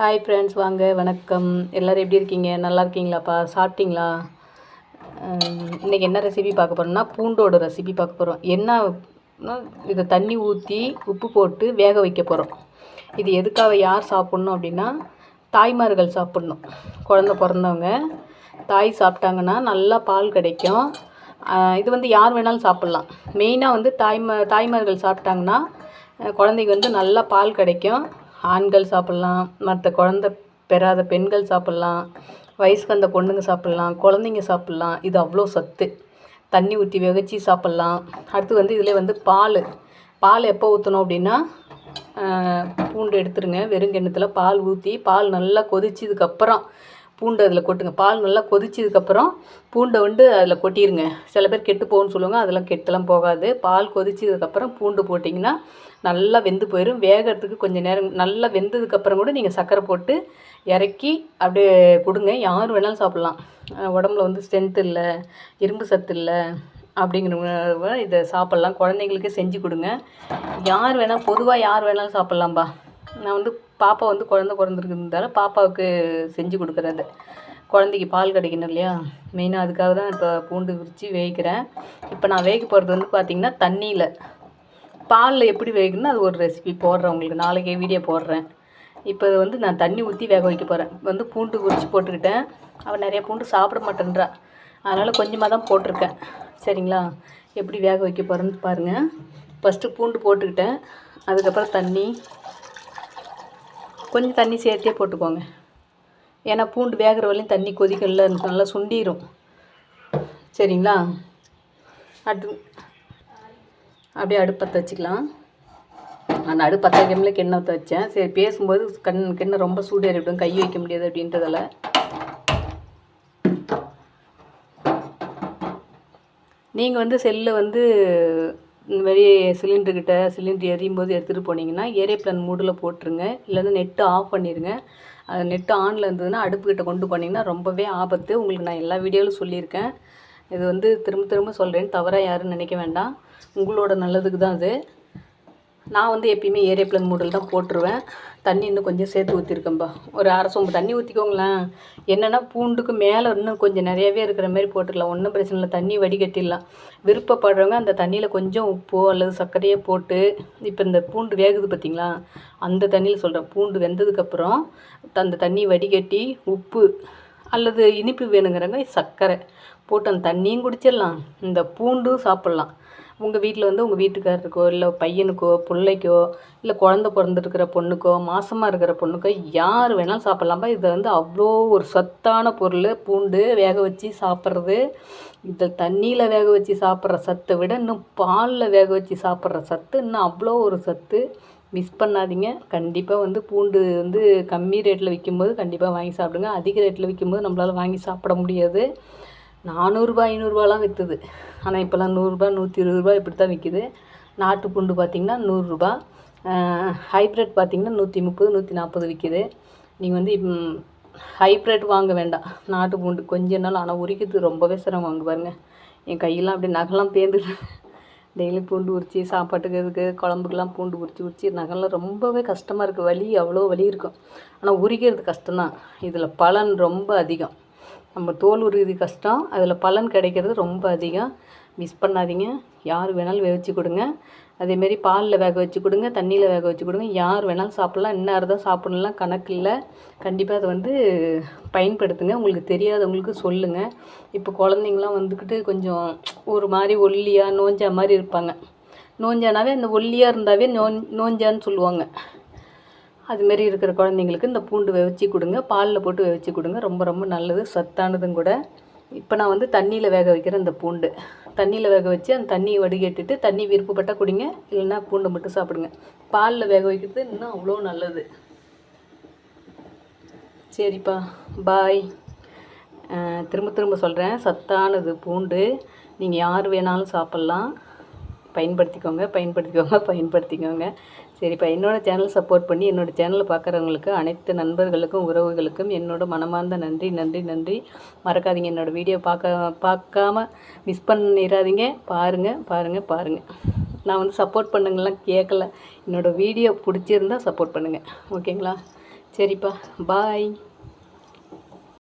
Hi friends வாங்க வணக்கம். எல்லோரும் எப்படி இருக்கீங்க? நல்லா இருக்கீங்களாப்பா? சாப்பிட்டீங்களா? இன்றைக்கி என்ன ரெசிபி பார்க்க போகிறோம்னா பூண்டோட ரெசிபி பார்க்க போகிறோம் என்ன இதை தண்ணி ஊற்றி உப்பு போட்டு வேக வைக்க போகிறோம் இது எதுக்காக யார் சாப்பிட்ணும் அப்படின்னா தாய்மார்கள் சாப்பிட்ணும். குழந்த பிறந்தவங்க தாய் சாப்பிட்டாங்கன்னா நல்லா பால் கிடைக்கும். இது வந்து யார் வேணாலும் சாப்பிட்லாம். மெயினாக வந்து தாய்மா தாய்மார்கள் சாப்பிட்டாங்கன்னா குழந்தைக்கு வந்து நல்லா பால் கிடைக்கும். ஆண்கள் சாப்பிட்லாம் மற்ற குழந்த பெறாத பெண்கள் சாப்பிட்லாம் வயசுக்கு வந்த பொண்ணுங்க சாப்பிட்லாம் குழந்தைங்க சாப்பிட்லாம். இது அவ்வளோ சத்து. தண்ணி ஊற்றி வெகச்சி சாப்பிட்லாம். அடுத்து வந்து இதில் வந்து பால். பால் எப்போ ஊற்றணும் அப்படின்னா பூண்டு எடுத்துருங்க. வெறும் கிண்ணத்தில் பால் ஊற்றி பால் நல்லா கொதிச்சதுக்கப்புறம் பூண்டு அதில் கொட்டுங்க. பால் நல்லா கொதிச்சதுக்கப்புறம் பூண்டை வந்து அதில் கொட்டிடுங்க சில பேர் கெட்டு போகும்னு சொல்லுவாங்க அதெல்லாம் கெட்டெல்லாம் போகாது. பால் கொதிச்சதுக்கப்புறம் பூண்டு போட்டிங்கன்னா நல்லா வெந்து போயிடும் வேகிறதுக்கு கொஞ்சம் நேரம் நல்லா வெந்ததுக்கப்புறம் கூட நீங்கள் சர்க்கரை போட்டு இறக்கி அப்படியே கொடுங்க. யார் வேணாலும் சாப்பிட்லாம். உடம்புல வந்து ஸ்ட்ரென்த் இல்லை இரும்பு சத்து இல்லை அப்படிங்கிறவங்க இதை சாப்பிட்லாம். குழந்தைங்களுக்கு செஞ்சு கொடுங்க. யார் வேணால் பொதுவாக யார் வேணாலும் சாப்பிட்லாம்பா. நான் வந்து பாப்பா வந்து குழந்த பிறந்திருக்கிறதால பாப்பாவுக்கு செஞ்சு கொடுக்குறது. குழந்தைக்கு பால் கிடைக்கணும் இல்லையா? மெயினாக அதுக்காக தான் இப்போ பூண்டு விரித்து வேகிக்கிறேன் இப்போ நான் வேக போகிறது வந்து பார்த்திங்கன்னா தண்ணியில். பாலில் எப்படி வேகணும்னா அது ஒரு ரெசிபி போடுறேன் உங்களுக்கு. நாளைக்கே வீடியோ போடுறேன். இப்போ வந்து நான் தண்ணி ஊற்றி வேக வைக்க போகிறேன் வந்து பூண்டு உரிச்சு போட்டுக்கிட்டேன். அவள் நிறைய பூண்டு சாப்பிட மாட்டேன்றா. அதனால் கொஞ்சமாக தான் போட்டிருக்கேன். சரிங்களா? எப்படி வேக வைக்க போகிறேன்னு பாருங்கள் ஃபஸ்ட்டு பூண்டு போட்டுக்கிட்டேன். அதுக்கப்புறம் தண்ணி கொஞ்சம் தண்ணி சேர்த்தே போட்டுக்கோங்க. ஏன்னா பூண்டு வேகிற வரையும் தண்ணி கொதிக்கல நல்லா சுண்டிரும். சரிங்களா? அடு அப்படியே அடுப்பத்தை வச்சுக்கலாம். நான் அடுப்பத்த வைக்கமில்ல கிண்ண ஊற்ற வச்சேன். சரி பேசும்போது கண் கிண்ணம் ரொம்ப சூடேறிவிடும் கை வைக்க முடியாது அப்படின்றதால. நீங்கள் வந்து செல்லில் வந்து இந்த மாதிரி சிலிண்டர்கிட்ட சிலிண்டர் எரியும் போது எடுத்துகிட்டு போனீங்கன்னா ஏரோப்ளேன் மூடில் போட்டுருங்க. இல்லைன்னா நெட்டு ஆஃப் பண்ணிடுங்க அது நெட்டு ஆனில் இருந்ததுன்னா அடுப்புக்கிட்ட கொண்டு போனீங்கன்னா ரொம்பவே ஆபத்து. உங்களுக்கு நான் எல்லா வீடியோவிலும் சொல்லியிருக்கேன். இது வந்து திரும்ப திரும்ப சொல்கிறேன் தவறாக யாரும் நினைக்க வேண்டாம். உங்களோட நல்லதுக்கு தான் அது. நான் வந்து எப்பயுமே ஏரோப்ளேன் மூடல் தான் போட்டுருவேன். தண்ணி இன்னும் கொஞ்சம் சேர்த்து ஊற்றிருக்கேன்ப்பா ஒரு அரை சொம்பு தண்ணி ஊற்றிக்கோங்களேன் என்னென்னா பூண்டுக்கு மேலே இன்னும் கொஞ்சம் நிறையவே இருக்கிற மாதிரி போட்டுடலாம் ஒன்றும் பிரச்சனை இல்லை. தண்ணி வடிகட்டிடலாம். விருப்பப்படுறவங்க அந்த தண்ணியில் கொஞ்சம் உப்போ அல்லது சர்க்கரையோ போட்டு இப்போ இந்த பூண்டு வேகுது பார்த்தீங்களா அந்த தண்ணியில் சொல்கிறேன் பூண்டு வெந்ததுக்கப்புறம் அந்த தண்ணி வடிகட்டி உப்பு அல்லது இனிப்பு வேணுங்கிறவங்க சர்க்கரை போட்டு அந்த தண்ணியும் குடிச்சிடலாம். இந்த பூண்டும் சாப்பிட்லாம். உங்கள் வீட்டில் வந்து உங்கள் வீட்டுக்காரருக்கோ இல்லை பையனுக்கோ பிள்ளைக்கோ இல்லை குழந்த பிறந்துருக்கிற பொண்ணுக்கோ மாசமாக இருக்கிற பொண்ணுக்கோ யார் வேணாலும் சாப்பிட்லாம்ப்பா இதை வந்து அவ்வளோ ஒரு சத்தான பொருள் பூண்டு வேக வச்சு சாப்பிட்றது இந்த தண்ணியில் வேக வச்சு சாப்பிட்ற சத்தை விட இன்னும் பாலில் வேக வச்சு சாப்பிட்ற சத்து இன்னும் அவ்வளோ ஒரு சத்து. மிஸ் பண்ணாதீங்க. கண்டிப்பாக வந்து பூண்டு வந்து கம்மி ரேட்டில் விற்கும்போது கண்டிப்பாக வாங்கி சாப்பிடுங்க. அதிக ரேட்டில் விற்கும்போது நம்மளால் வாங்கி சாப்பிட முடியாது. நானூறுரூபா ஐநூறுரூவாலாம் விற்றுது ஆனால் இப்போல்லாம் நூறுரூபா நூற்றி இருபது ரூபா இப்படி தான் விற்கிது நாட்டு பூண்டு பார்த்திங்கன்னா நூறுரூபா. ஹைப்ரிட் பார்த்திங்கன்னா நூற்றி முப்பது நூற்றி நாற்பது விற்கிது நீங்கள் வந்து ஹைப்ரிட் வாங்க வேண்டாம். நாட்டு பூண்டு கொஞ்ச நாள் ஆனால் உரிக்கிறது ரொம்பவே சிரமம் வாங்க பாருங்கள் என் கையெல்லாம் அப்படியே நகலாம் பேர்ந்துட்டு டெய்லி பூண்டு உரித்து சாப்பாட்டுக்கு இதுக்கு குழம்புக்கெல்லாம் பூண்டு உரித்து உரித்து நகலாம் ரொம்பவே கஷ்டமாக இருக்குது வலி அவ்வளோ வலி இருக்கும். ஆனால் உரிக்கிறது கஷ்டம்தான். இதில் பலன் ரொம்ப அதிகம். நம்ம தோல் உரிக்கிறது கஷ்டம். அதில் பலன் கிடைக்கிறது ரொம்ப அதிகம். மிஸ் பண்ணாதீங்க. யார் வேணாலும் வேவிச்சு கொடுங்க. அதேமாரி பாலில் வேக வச்சு கொடுங்க தண்ணியில் வேக வச்சு கொடுங்க. யார் வேணாலும் சாப்பிட்லாம். இன்னார் தான் சாப்பிட்லாம் கணக்கு இல்லை. கண்டிப்பாக அதை வந்து பயன்படுத்துங்க. உங்களுக்கு தெரியாதவங்களுக்கு சொல்லுங்கள் இப்போ குழந்தைங்களாம் வந்துக்கிட்டு கொஞ்சம் ஒரு மாதிரி ஒல்லியாக நோஞ்சா மாதிரி இருப்பாங்க. நோஞ்சானாவே அந்த ஒல்லியாக இருந்தாவே நோ நோஞ்சான்னு சொல்லுவாங்க. அதுமாரி இருக்கிற குழந்தைங்களுக்கு இந்த பூண்டு வெவச்சி கொடுங்க பாலில் போட்டு வெவச்சி கொடுங்க. ரொம்ப ரொம்ப நல்லது சத்தானதும் கூட. இப்போ நான் வந்து தண்ணியில் வேக வைக்கிறேன் இந்த பூண்டு. தண்ணியில் வேக வச்சு அந்த தண்ணியை வடிகட்டிட்டு தண்ணி விருப்பப்பட்டால் குடிங்க இல்லைன்னா பூண்டை மட்டும் சாப்பிடுங்க. பாலில் வேக வைக்கிறது இன்னும் அவ்வளோ நல்லது. சரிப்பா பாய் திரும்ப திரும்ப சொல்கிறேன் சத்தானது பூண்டு. நீங்கள் யார் வேணாலும் சாப்பிட்லாம். பயன்படுத்திக்கோங்க பயன்படுத்திக்கோங்க பயன்படுத்திக்கோங்க. சரிப்பா என்னோடய சேனல் சப்போர்ட் பண்ணி என்னோடய சேனலை பார்க்குறவங்களுக்கு அனைத்து நண்பர்களுக்கும் உறவுகளுக்கும் என்னோட மனமார்ந்த நன்றி நன்றி நன்றி. மறக்காதீங்க என்னோடய வீடியோ பார்க்க பார்க்காம மிஸ் பண்ணிடாதீங்க பாருங்கள் பாருங்கள் பாருங்கள் நான் வந்து சப்போர்ட் பண்ணுங்கலாம் கேட்கல என்னோடய வீடியோ பிடிச்சிருந்தா சப்போர்ட் பண்ணுங்கள் ஓகேங்களா சரிப்பா. பாய்